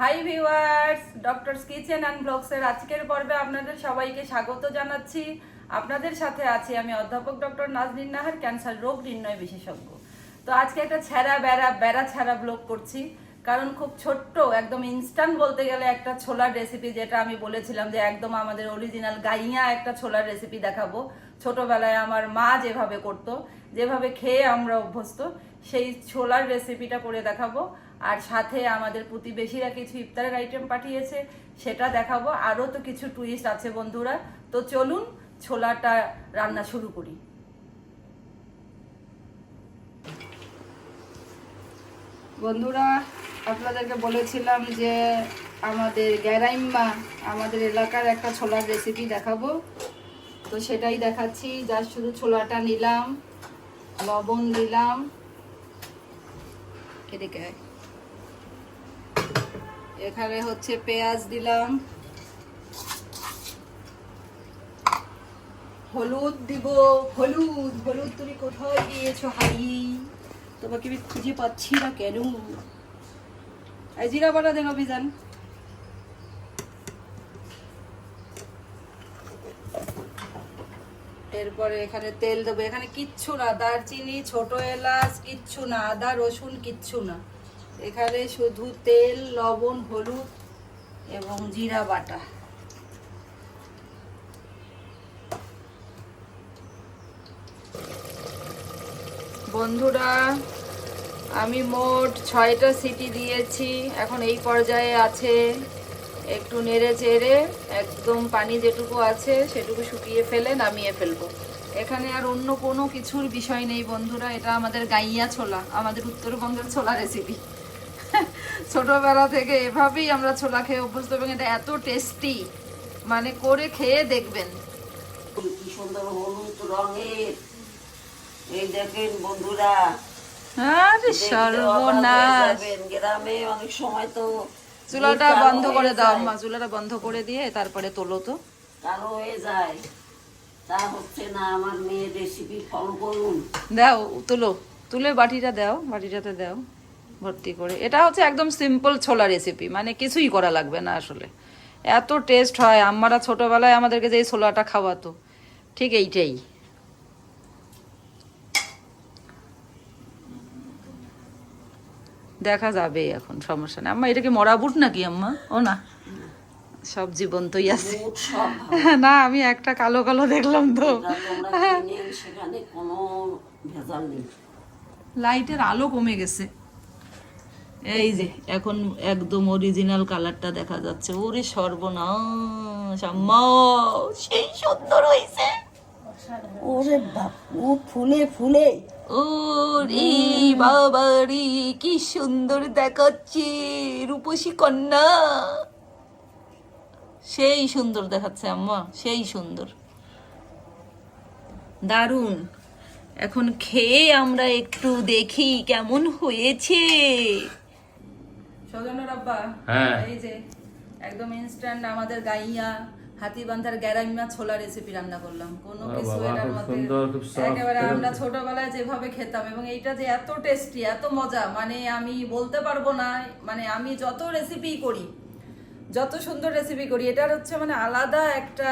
Hi viewers doctors kitchen and ব্লগসের আজকের পর্বে আপনাদের সবাইকে স্বাগত জানাচ্ছি। আপনাদের সাথে আছি আমি অধ্যাপক ডক্টর নাজনীন নাহার, ক্যান্সার রোগ নির্ণয় বিশেষজ্ঞ। তো আজকে একটা ছেঁড়া বেড়া বেড়া ছেঁড়া ব্লগ করছি। কারণ খুব ছোট্ট, একদম ইনস্ট্যান্ট বলতে গেলে একটা ছোলার রেসিপি যেটা আমি বলেছিলাম যে একদম আমাদের অরিজিনাল গাইয়া একটা ছোলার রেসিপি দেখাবো। ছোটবেলায় আমার মা যেভাবে করতো, যেভাবে খেয়ে আমরা অভ্যস্ত, সেই ছোলার রেসিপিটা করে দেখাবো। আর সাথে আমাদের প্রতিবেশীরা কিছু ইফতারের আইটেম পাঠিয়েছে, সেটা দেখাবো। আরও তো কিছু টুইস্ট আছে বন্ধুরা। তো চলুন, ছোলাটা রান্না শুরু করি। বন্ধুরা, আপনাদেরকে বলেছিলাম যে আমাদের গ্যারাইম্মা আমাদের এলাকার একটা ছোলার রেসিপি দেখাবো। তো সেটাই দেখাচ্ছি। যা শুধু ছোলাটা নিলাম, লবণ দিলাম। এদিকে। এখানে হচ্ছে পেঁয়াজ দিলাম। হলুদ দিব। হলুদ হলুদ তুমি কোথায় গিয়েছো হাই? তোমাকে আমি খুঁজে পাচ্ছি না কেন? জিরা বাটা দেন অভিযান এরপরে এখানে তেল দেবো। এখানে কিচ্ছু না। দারচিনি, ছোট এলাচ, কিচ্ছু না। আদা, রসুন, কিচ্ছু না। এখানে শুধু তেল, লবণ, হলুদ এবং জিরা বাটা। বন্ধুরা, আমি মোট ছয়টা সিটি দিয়েছি। এখন এই পর্যায়ে আছে একটু নেড়ে চেড়ে একদম পানি যেটুকু আছে সেটুকু শুকিয়ে ফেলে নামিয়ে ফেলব। এখানে আর অন্য কোনো কিছুর বিষয় নেই বন্ধুরা, এটা আমাদের গাইয়া ছোলা, আমাদের উত্তরবঙ্গের ছোলা রেসিপি ছোটবেলা থেকে এভাবেই আমরা ছোলা খেয়ে অভ্যস্ত এবং এটা এত টেস্টি মানে করে খেয়ে দেখবেন। কি সুন্দর হলুদ রঙের। এই দেখেন বন্ধুরা আরে সর্বনাশ। গ্রামে অনেক সময় তো চুলাটা বন্ধ করে দাও মা। চুলাটা বন্ধ করে দিয়ে তারপরে তোলো তো। কালো হয়ে যায়। তা হচ্ছে না আমার মেয়ের রেসিপি ফলো করুন। দাও তুলো। তুলে বাটিটা দাও বাটিটাতে দাও। ভর্তি করে। এটা হচ্ছে একদম সিম্পল ছোলা রেসিপি মানে কিছুই করা লাগবে না আসলে। এত টেস্ট হয় আমরা ছোটবেলায় আমাদেরকে যে এই ছোলাটা খাওয়াতো। ঠিক এইটাই। দেখা যাবে এখন সমস্যা নেই। আম্মা এটা কি মরা বুট নাকি আম্মা? ও না। সব জীবন জীবন্তই আছে। না আমি একটা কালো কালো দেখলাম তো। লাইটের আলো কমে গেছে। এই যে এখন একদম অরিজিনাল কালারটা দেখা যাচ্ছে। ওরে সর্বনাশ আম্মা সেই সুন্দর হয়েছে ওরে বাপ ও ফুলে ফুলে। ও রে বাবা রে কি সুন্দর দেখাচ্ছে রূপসী কন্যা। সেই সুন্দর দেখাচ্ছে আম্মা সেই সুন্দর। দারুণ। এখন খেয়ে আমরা একটু দেখি কেমন হয়েছে। সজনের আব্বা হ্যাঁ। এই যে একদম ইনস্ট্যান্ট আমাদের গাইয়া হাতিবান্ধার গ্যারাইমা ছোলা রেসিপি রান্না করলাম। কোনো কিছু এটার মধ্যে সুন্দর, খুব soft, একেবারে আমরা ছোটবেলায় যেভাবে খেতাম এবং এইটা যে এত টেস্টি এত মজা মানে আমি বলতে পারব না মানে আমি যত রেসিপি করি যত সুন্দর রেসিপি করি এটার হচ্ছে মানে আলাদা একটা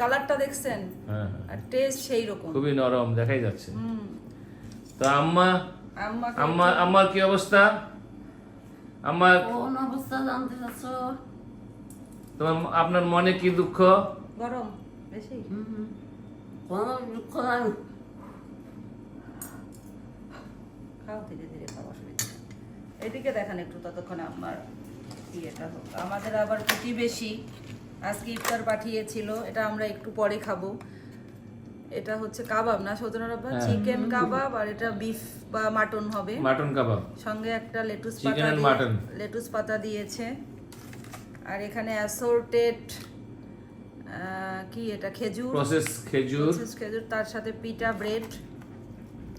কালারটা দেখছেন? হ্যাঁ আর টেস্ট সেই রকম। খুবই নরম দেখাই যাচ্ছে। তো আম্মা আম্মা আম্মা আম্মার কি অবস্থা? আম্মা কোন অবস্থা জানতে চাচ্ছ? তোমার আপনার মনে কি দুঃখ? গরম বেশি। কোনো দুঃখ নাই। খাও ধীরে ধীরে খাও অসুবিধা এদিকে দেখান একটু ততক্ষণ আমার ইয়েটা হোক। আমাদের আবার প্রতিবেশী আজকে ইফতার পাঠিয়েছিল এটা আমরা একটু পরে খাব। এটা হচ্ছে কাবাব না সজনের আব্বা হ্যাঁ। চিকেন কাবাব আর এটা বিফ বা মাটন হবে। মাটন কাবাব। সঙ্গে একটা লেটুস পাতা mutton। লেটুস পাতা দিয়েছে। আর এখানে অ্যাসোর্টেড কি এটা? খেজুর। প্রসেস খেজুর। প্রসেস খেজুর তার সাথে পিটা ব্রেড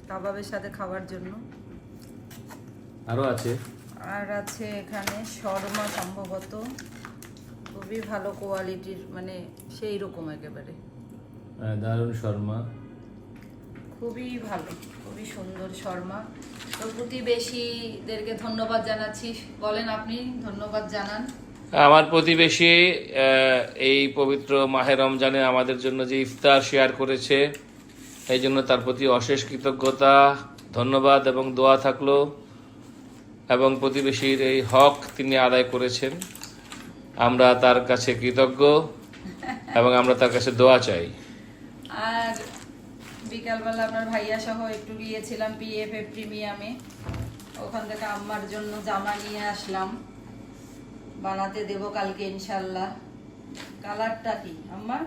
কাবাবের সাথে খাওয়ার জন্য। আরও আছে। আর আছে এখানে শর্মা সম্ভবত। খুবই ভালো কোয়ালিটির মানে সেই রকম একেবারে। দারুণ শর্মা। খুবই ভালো খুবই সুন্দর শর্মা। তো প্রতিবেশীদেরকে ধন্যবাদ জানাচ্ছি। বলেন আপনি ধন্যবাদ জানান। আমার প্রতিবেশী এই পবিত্র মাহে রমজানে আমাদের জন্য যে ইফতার শেয়ার করেছে এই জন্য তার প্রতি অশেষ কৃতজ্ঞতা ধন্যবাদ এবং দোয়া থাকল এবং প্রতিবেশীর এই হক তিনি আদায় করেছেন। আমরা তার কাছে কৃতজ্ঞ এবং আমরা তার কাছে দোয়া চাই। আর বিকালবেলা আপনার ভাইয়া সহ একটু গিয়েছিলাম পিএফএ প্রিমিয়ামে ওখান থেকে আম্মার জন্য জামা নিয়ে আসলাম। বানাতে দেবো কালকে ইনশাল্লাহ। কালারটা কি? আম্মা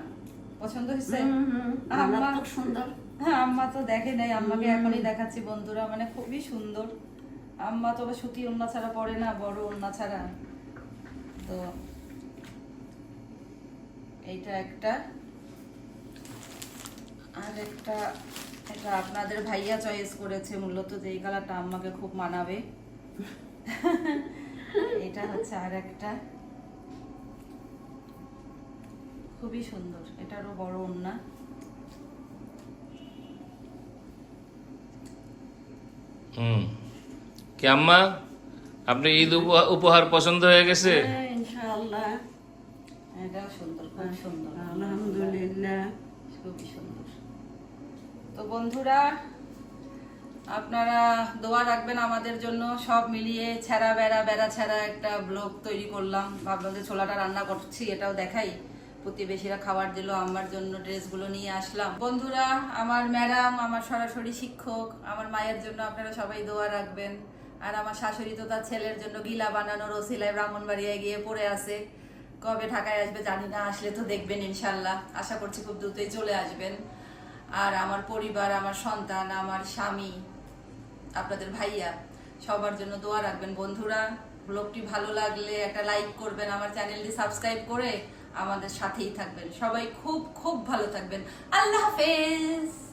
পছন্দ হয়েছে? আম্মা সুন্দর। হ্যাঁ আম্মা তো দেখে নাই আম্মাকে এখনই দেখাচ্ছি বন্ধুরা মানে খুবই সুন্দর। আম্মা তো সুতি ওন্না ছাড়া পরে না বড় ওন্না ছাড়া। তো এইটা একটা। আর একটা এটা আপনাদের ভাইয়া চয়েস করেছে মূলত যে এই কালারটা আম্মাকে খুব মানাবে। এটা হচ্ছে আর একটা। খুবই সুন্দর এটারও বড় ওন্না হুম। কি আম্মা? আপনি ঈদ উপহা- উপহার পছন্দ হয়ে গেছে? হ্যাঁ, ইনশাআল্লাহ। সুন্দর খুব সুন্দর। আলহামদুলিল্লাহ। খুবই সুন্দর। তো বন্ধুরা, আপনারা দোয়া রাখবেন আমাদের জন্য। সব মিলিয়ে ছেঁড়া বেড়া বেড়া ছেঁড়া একটা ব্লগ তৈরি করলাম। ভাবলাম যে ছোলাটা রান্না করছি, এটাও দেখাই। প্রতিবেশীরা খাবার দিল, আমার জন্য ড্রেসগুলো নিয়ে আসলাম। বন্ধুরা, আমার ম্যাডাম, আমার সরাসরি শিক্ষক, আমার মায়ের জন্য আপনারা সবাই দোয়া রাখবেন। আর আমার শাশুড়ি তো তার ছেলের জন্য গিলা বানানোর ওসিলায় ব্রাহ্মণবাড়িয়ায় গিয়ে পড়ে আছে। কবে ঢাকায় আসবে জানি না, আসলে তো দেখবেন ইনশাল্লাহ। আশা করছি খুব দ্রুতই চলে আসবেন। আর আমার পরিবার, আমার সন্তান, আমার স্বামী, আপনাদের ভাইয়া, সবার জন্য দোয়া রাখবেন। বন্ধুরা ব্লগটি ভালো লাগলে একটা লাইক করবেন, আমার চ্যানেলটি সাবস্ক্রাইব করে আমাদের সাথেই থাকবেন। সবাই খুব খুব ভালো থাকবেন। আল্লাহ হাফেজ!